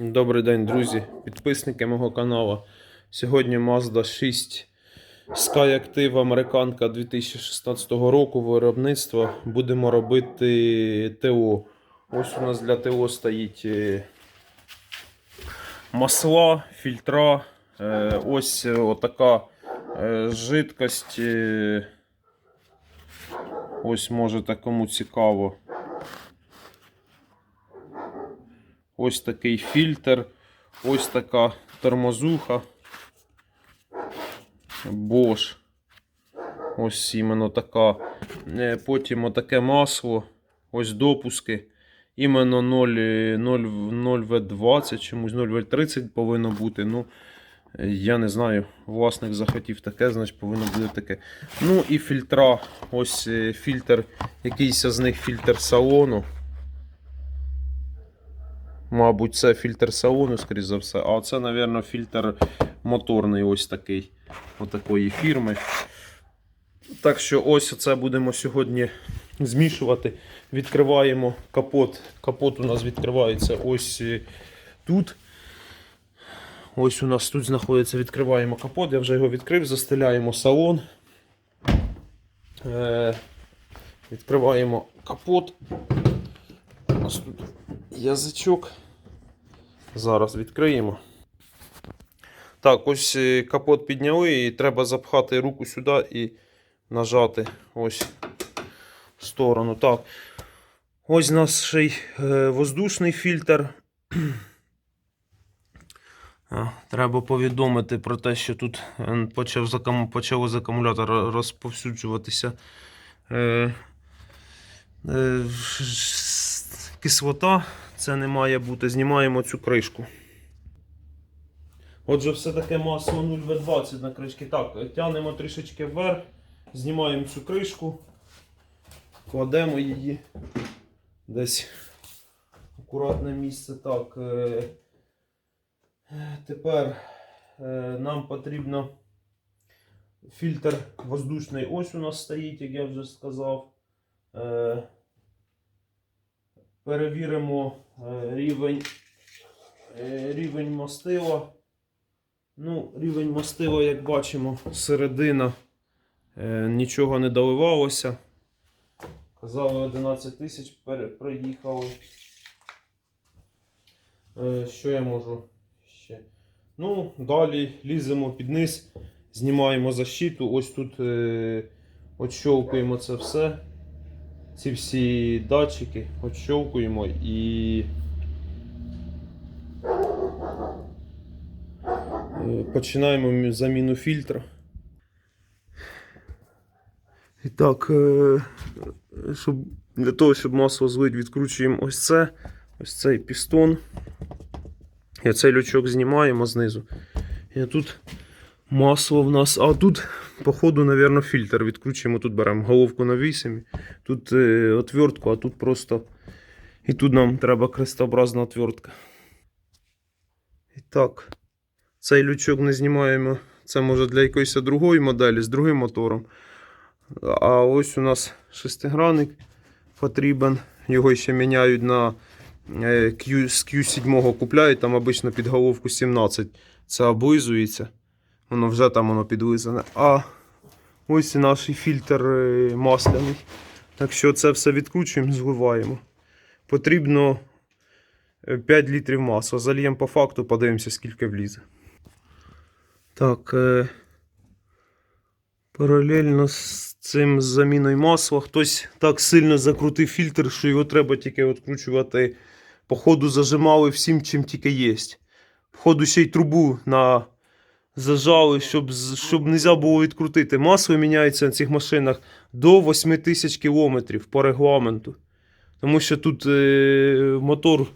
Добрий день, друзі, підписники мого каналу. Сьогодні Mazda 6 Skyactiv американка 2016 року виробництва. Будемо робити ТО. Ось у нас для ТО стоїть е, масла, фільтра. Е, Ось е, отака е, жидкость. Ось може кому цікаво. Ось такий фільтр, ось така тормозуха. Bosch. Ось іменно така. Е, Потім отаке масло. Ось допуски. Іменно 0, 0, 0В20, чомусь 0В30 повинно бути. Ну, я не знаю, власник захотів таке, значить повинно бути таке. Ну і фільтра. Ось е, фільтр, якийсь з них фільтр салону. Мабуть, це фільтр салону, скоріш за все. А це, мабуть, фільтр моторний ось такий. Отакої фірми. Так що ось це будемо сьогодні змішувати. Відкриваємо капот. Капот у нас відкривається ось е, тут. Ось у нас тут знаходиться, відкриваємо капот. Я вже його відкрив, застеляємо салон. Е, відкриваємо капот. У нас тут язичок. Зараз відкриємо. Так, ось е, капот підняли і треба запхати руку сюди і нажати ось в сторону. Так. Ось й е, воздушний фільтр. Треба повідомити про те, що тут е, почав почало з акумулятора розповсюджуватися кислота. Це не має бути. Знімаємо цю кришку. Отже, все таке масло 0В20 на кришці. Так, тягнемо трішечки вверх, знімаємо цю кришку, кладемо її десь акуратне місце. Так. Е, е, тепер е, нам потрібно фільтр воздушний. Ось у нас стоїть, як я вже сказав. Перевіримо е, рівень, е, рівень мастила. Ну, рівень мастила, як бачимо, середина е, нічого не доливалося. Казали 11 тисяч. Е, що я можу ще? Ну, далі ліземо під низ, знімаємо защиту. Ось тут е, отщовкуємо це все. Ці всі датчики отщовкуємо і. Починаємо заміну фільтра. І так, е, щоб, для того, щоб масло злить, відкручуємо ось це, ось цей пістон. І цей лючок знімаємо знизу. І тут масло в нас. А тут, походу, мабуть, фільтр. Відкручуємо, тут беремо головку на 8. Тут е, отвертку, а тут просто. І тут нам треба крестообразна отвертка. І так. Цей лючок не знімаємо. Це може для якоїсь другої моделі з другим мотором. А ось у нас шестигранник потрібен. Його ще міняють на е, Q, з Q7 купляють, там обично під головку 17. Це облизується. Воно вже там воно підлизане. А ось і наш фільтр е, масляний. Так що це все відкручуємо, зливаємо. Потрібно е, 5 літрів масла. Зальємо по факту, подивимося, скільки влізе. Так. Е... Паралельно з цим заміною масла хтось так сильно закрутив фільтр, що його треба тільки відкручувати. Походу зажимали всім, чим тільки є. Походу ще й трубу на зажали, щоб, щоб не можна було відкрутити. Масло міняється на цих машинах до 8 тисяч кілометрів по регламенту. Тому що тут е, мотор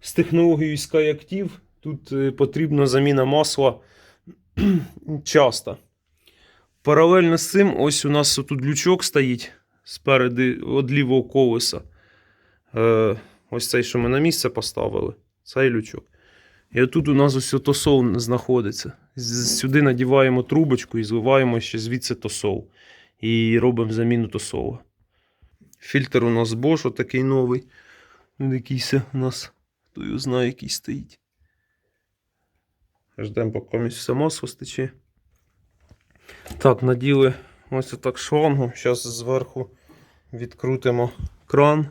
з технологією SkyActiv, тут е, потрібна заміна масла часто. Паралельно з цим, ось у нас тут лючок стоїть спереду від лівого колеса. Е, ось цей, що ми на місце поставили. Цей лючок. І отут у нас ось тосол знаходиться. Сюди надіваємо трубочку і зливаємо ще звідси тосол. І робимо заміну тосола. Фільтр у нас Bosch, такий новий. Якийсь у нас Хто його знає, який стоїть. Ждемо, поки все масло стече. Так, наділи ось так шлангу. Зараз зверху відкрутимо кран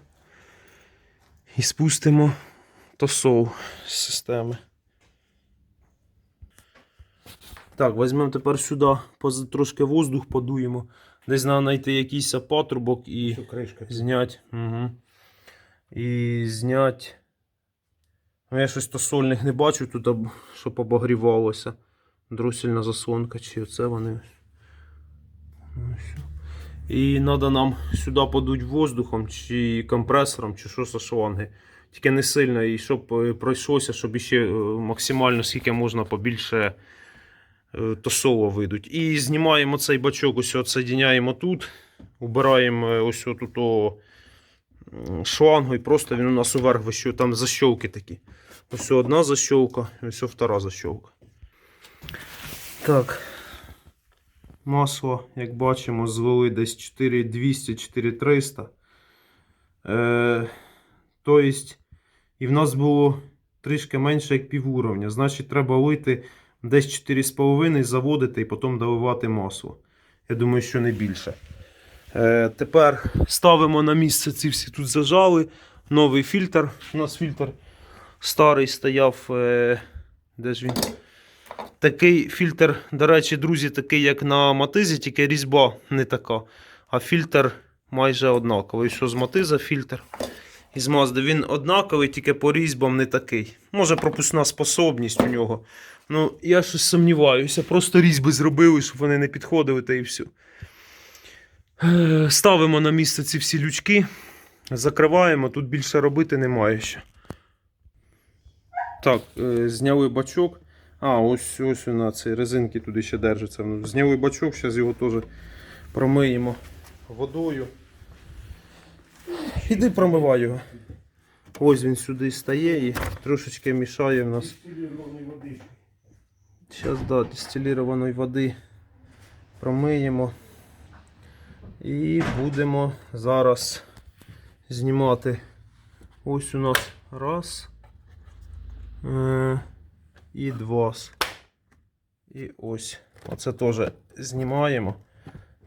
і спустимо тосол з системи. Так, візьмемо тепер сюди, трошки воздух подуємо. Десь треба знайти якийсь патрубок і зняти. Угу. І зняти. Ну, я щось тосольних не бачу тут, щоб обогрівалося. Дросільна заслонка, чи оце вони. Ну, що. І треба нам сюди подуть воздухом, чи компресором, чи що за шланги. Тільки не сильно, і щоб е, пройшлося, щоб іще е, максимально скільки можна побільше е, тосолу вийдуть. І знімаємо цей бачок, ось відсоединяємо тут, убираємо е, ось тут шлангу, і просто він у нас уверх вищу, там защолки такі. Ось одна защолка, ось втора защолка. Так. Масло, як бачимо, звели десь 4200-4300. Е, тобто, і в нас було трішки менше як півуровня. Значить, треба лити десь 4,5 заводити і потім доливати масло. Я думаю, що не більше. Е, тепер ставимо на місце ці всі тут зажали. Новий фільтр. У нас фільтр старий стояв. Е, де ж він? Такий фільтр, до речі, друзі, такий, як на матизі, тільки різьба не така. А фільтр майже однаковий. Що з матиза фільтр і з Мазди. Він однаковий, тільки по різьбам не такий. Може, пропускна способність у нього. Ну, я щось сумніваюся. Просто різьби зробили, щоб вони не підходили, та і все. Ставимо на місце ці всі лючки, закриваємо, тут більше робити немає ще. Так, е, зняли бачок. А, ось ось на ці резинки туди ще держаться. Зняли бачок, зараз його теж промиємо водою. Іди промивай його. Ось він сюди стає і трошечки мішає в нас. Зараз да, дистилірованої води промиємо. І будемо зараз знімати. Ось у нас раз. Е, і два. І ось. Оце теж знімаємо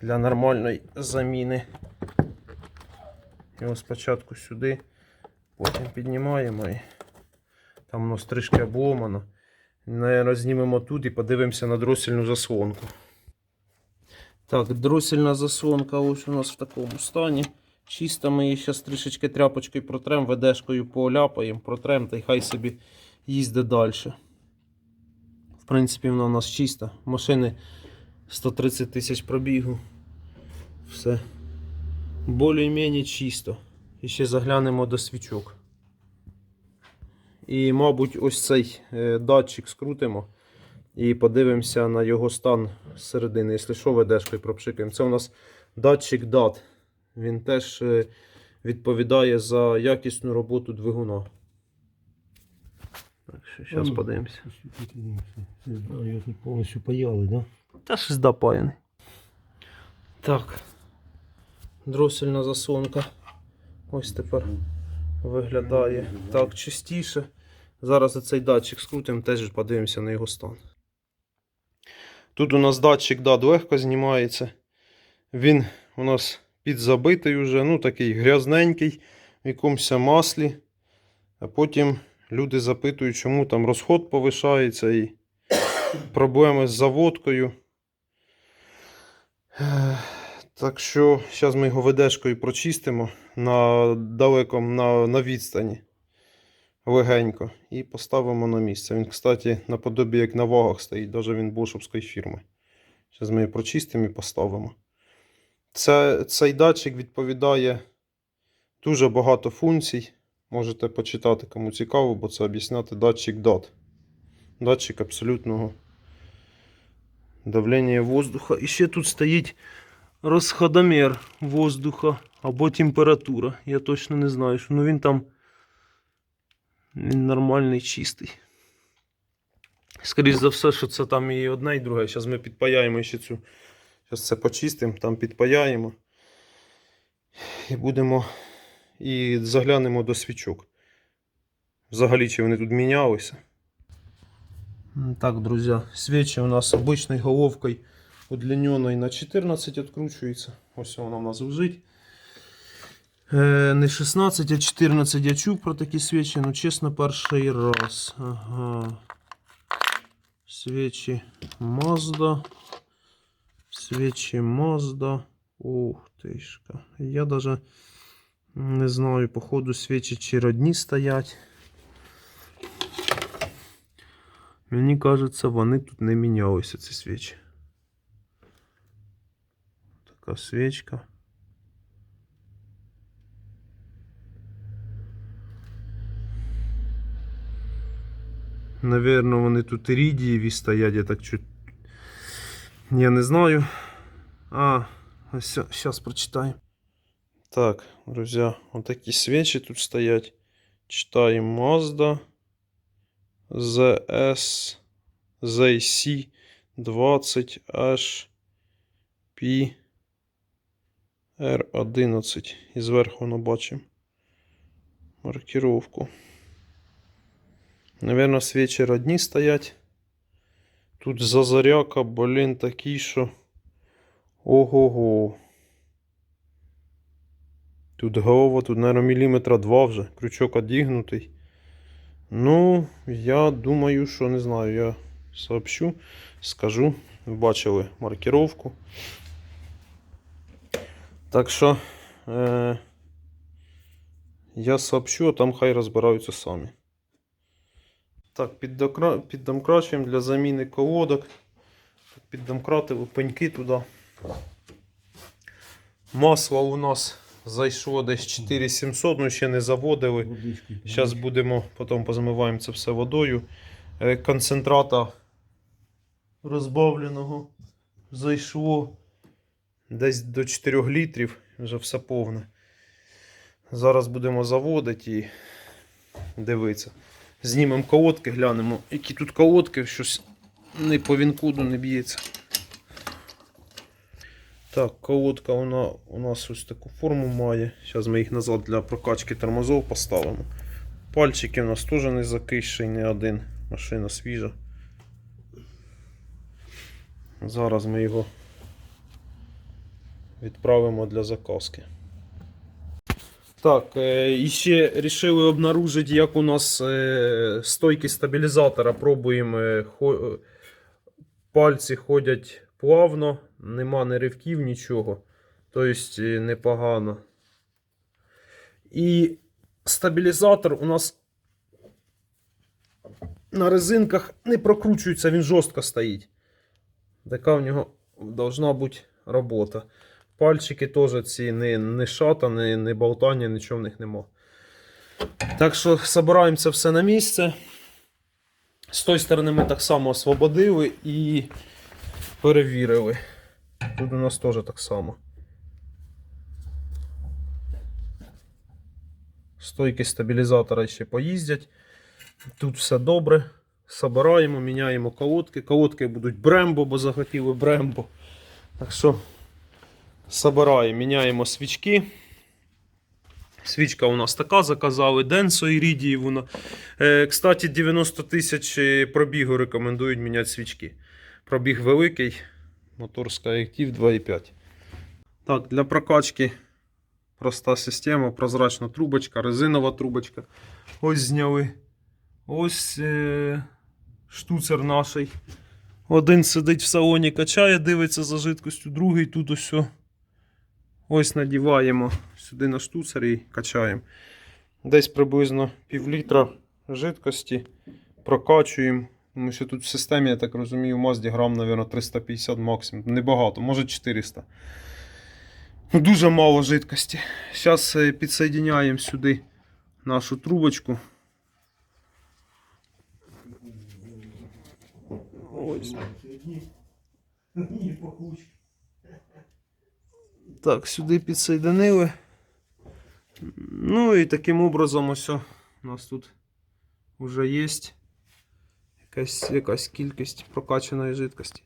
для нормальної заміни. Його спочатку сюди, потім піднімаємо і там воно стрижки обломано. Наверно, знімемо тут і подивимося на дросільну заслонку. Так, дросільна заслонка ось у нас в такому стані. Чисто ми її зараз трішечки тряпочкою протрем, ведешкою поляпаємо, протрем та й хай собі їздить далі. В принципі, вона у нас чиста. Машини 130 тисяч пробігу. Все. Більш-менш чисто. І ще заглянемо до свічок. І, мабуть, ось цей е, датчик скрутимо і подивимося на його стан зсередини. Якщо що, ведешкою пропшикаємо. Це у нас датчик DAT. Він теж е, відповідає за якісну роботу двигуна. Так що зараз Ну. подивимося. Тут повністю паяли, да? Та щось допаяний. Так. Дросельна заслонка. Ось тепер виглядає так чистіше. Зараз цей датчик скрутимо, теж подивимося на його стан. Тут у нас датчик DAD легко знімається. Він у нас підзабитий уже, ну такий грязненький, в якомусь маслі. А потім люди запитують, чому там розход повишається і проблеми з заводкою. Так що зараз ми його ведешкою прочистимо на далекому на, на відстані легенько і поставимо на місце. Він, кстати, наподобі як на вагах стоїть, навіть він бошовської фірми. Зараз ми його прочистимо і поставимо. Це, цей датчик відповідає дуже багато функцій. Можете почитати, кому цікаво, бо це об'ясняти датчик DOT. Датчик абсолютного давлення воздуха. І ще тут стоїть розходомір воздуха або температура. Я точно не знаю, що ну він там він нормальний, чистий. Скоріше за все, що це там і одне, і друге. Зараз ми підпаяємо ще цю. Зараз це почистимо, там підпаяємо. І будемо і заглянемо до свічок. взагалі чи вони тут мінялися. Так, друзі, свічі у нас обичною головкою удлиненою на 14 відкручується. Ось вона у нас лежить. Е, не 16, а 14 я чув про такі свічі, ну чесно, перший раз. Ага. Свічі Mazda. Свічі Mazda. Ух тишка. Я даже не знаю, походу свічі чи родні стоять. Мені кажеться, вони тут не мінялися, ці свічі. Така свічка. Наверно, вони тут ірідієві стоять, я так чуть. Я не знаю. А, ось зараз прочитаю. Так, друзі, отакі свічі тут стоять. Читаємо Mazda ZS ZC 20 HP R11. І зверху воно бачимо маркировку. Наверно, свічі родні стоять. Тут зазаряка, блін, такий, що. Ого-го. Тут голова, тут, наверное, міліметра два вже. Крючок одігнутий. Ну, я думаю, що не знаю, я сообщу, скажу. Бачили маркировку. Так що е, я сообщу, а там хай розбираються самі. Так, піддокра... піддомкрачуємо для заміни колодок. Піддомкратили пеньки туди. Масло у нас зайшло десь 4700, ну ще не заводили. Зараз будемо, потім позамиваємо це все водою. Е, Концентрата розбавленого зайшло десь до 4 літрів, вже все повне. Зараз будемо заводити і дивитися. Знімемо колодки, глянемо, які тут колодки, щось не по вінкуду не б'ється. Так, колодка вона у нас ось таку форму має. Зараз ми їх назад для прокачки тормозов поставимо. Пальчики у нас теж не закисший, не один. Машина свіжа. Зараз ми його відправимо для заказки. Так, е, і ще вирішили обнаружити, як у нас е, стойки стабілізатора. Пробуємо. е, Пальці ходять плавно, нема не ривків, нічого. Тобто непогано. І стабілізатор у нас на резинках не прокручується, він жорстко стоїть. Така в нього должна бути робота. Пальчики теж ці не, не шата, не, не болтання, нічого в них нема. Так що збираємо це все на місце. З тої сторони ми так само освободили і перевірили. Тут у нас теж так само. Стойки стабілізатора ще поїздять. Тут все добре. Собираємо, міняємо колодки. Колодки будуть Брембо, бо захотіли Брембо. Так що собираємо, міняємо свічки. Свічка у нас така, заказали Денсо і вона. Е, кстати, 90 тисяч пробігу рекомендують міняти свічки. Пробіг великий. Мотор Skyactiv 2.5. Так, для прокачки проста система, прозрачна трубочка, резинова трубочка. Ось зняли. Ось е, штуцер наш. Один сидить в салоні, качає, дивиться за жидкостю, другий тут ось. Ось надіваємо сюди на штуцер і качаємо. Десь приблизно пів літра жидкості прокачуємо. Тому що тут в системі, я так розумію, в Мазді грам, мабуть, 350 максимум. Небагато, може 400. Ну, Дуже мало жидкості. Зараз підсоединяємо сюди нашу трубочку. Ось. Ні, пахучки. Так, сюди підсоединили. Ну і таким образом ось у нас тут вже є якась, якась кількість прокачаної жидкості.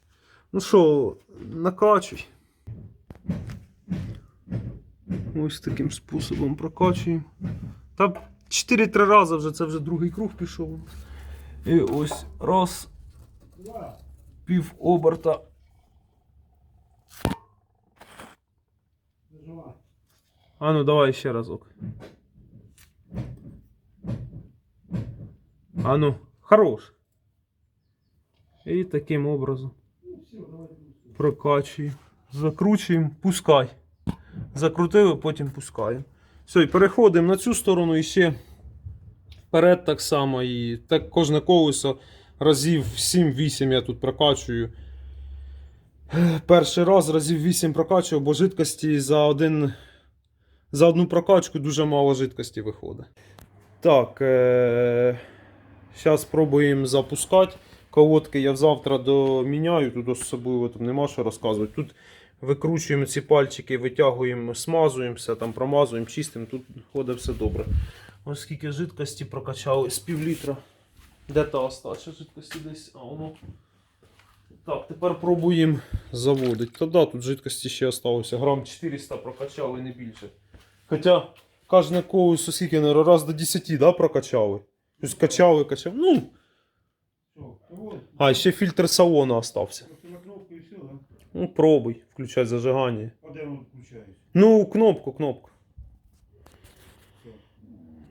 Ну що, накачуй. Ось таким способом прокачуємо. Та 4-3 рази вже, це вже другий круг пішов. І ось раз. Пів оберта. А ну давай ще разок. А ну, хорош. І таким образом прокачуємо. Закручуємо, пускай. Закрутили, потім пускаємо. Все, і переходимо на цю сторону і ще вперед так само. І так кожне колесо разів 7-8 я тут прокачую. Перший раз разів 8 прокачував, бо жидкості за один. За одну прокачку дуже мало жидкості виходить. Так, е- зараз спробуємо запускати. Колодки я завтра доміняю, тут особливо там нема що розказувати. Тут викручуємо ці пальчики, витягуємо, смазуємо все, там промазуємо, чистимо, тут ходить все добре. Ось скільки жидкості прокачали з пів літра. Де та остача жидкості десь? А воно. Так, тепер пробуємо заводити. Та да, тут жидкості ще залишилося. Грам 400 прокачали, не більше. Хоча кожне колесо скільки, наверно, раз до 10 да, прокачали. Тобто качали, качали. Ну, а, ще фільтр салона остався. Ну, пробуй, включай зажигання. А де воно включається? Ну, кнопку, кнопку.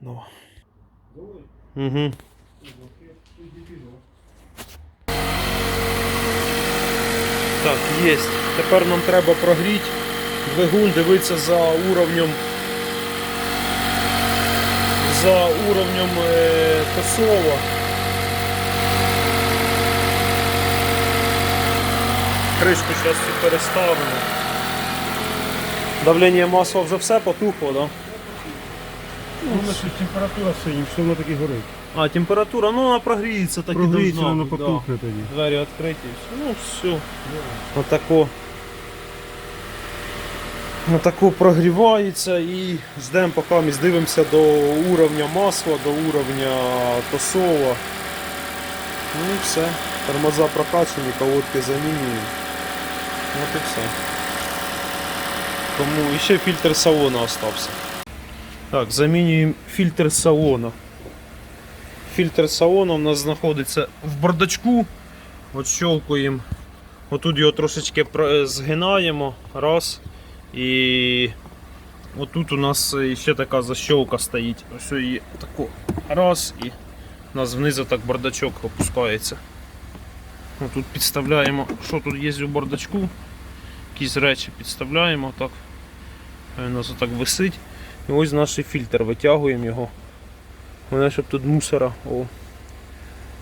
Ну. Давай. Угу. Так, є. Тепер нам треба прогріти двигун, дивитися за уровнем. За уровнем е, Косова. Кришку зараз цю переставимо. Давлення масла вже все потухло? Да? Ну, у температура синя, все воно таки горить. А, температура, ну вона прогріється, так і Прогріється, должна воно бути, да. потухне тоді. Двері відкриті. і все. Ну все. Отако. Отако прогрівається і ждемо, поки ми здивимося до уровня масла, до уровня тосова. Ну і все. Тормоза прокачані, колодки замінюємо. От і все. Тому ще фільтр салона остався. Так, замінюємо фільтр салона. Фільтр салону у нас знаходиться в бардачку. От щелкуємо. Отут його трошечки згинаємо. Раз. І отут у нас ще така защолка стоїть. Ось її тако. Раз і у нас внизу так бардачок опускається. Отут підставляємо, що тут є у бардачку. Якісь речі підставляємо так. У нас отак висить. І ось наш фільтр, витягуємо його. Головне, щоб тут мусора. О,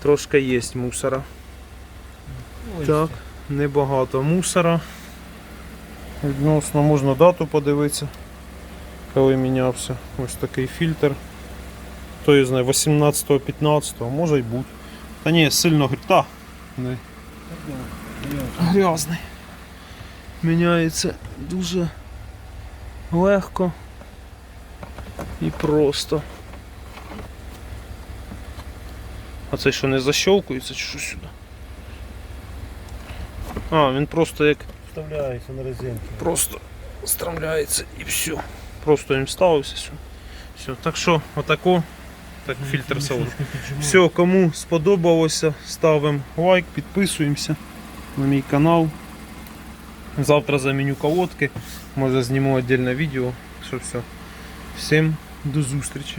трошки є мусора. Так, небагато мусора. Відносно можна дату подивитися, коли мінявся. Ось такий фільтр. Хто я знає, 18-15, може й бути. Та ні, сильно гр- та, не. грязний. Міняється дуже легко і просто. А це що не защолкується чи що сюди? А, він просто як Вставляється на резинку. просто стромляється і все. Просто він вставився сюди. Все. Так що, отако. Так, фільтр салону. Все, кому сподобалося, ставимо лайк, підписуємося на мій канал. Завтра заміню колодки. Може зніму віддільне відео. Що все. Всім до зустрічі.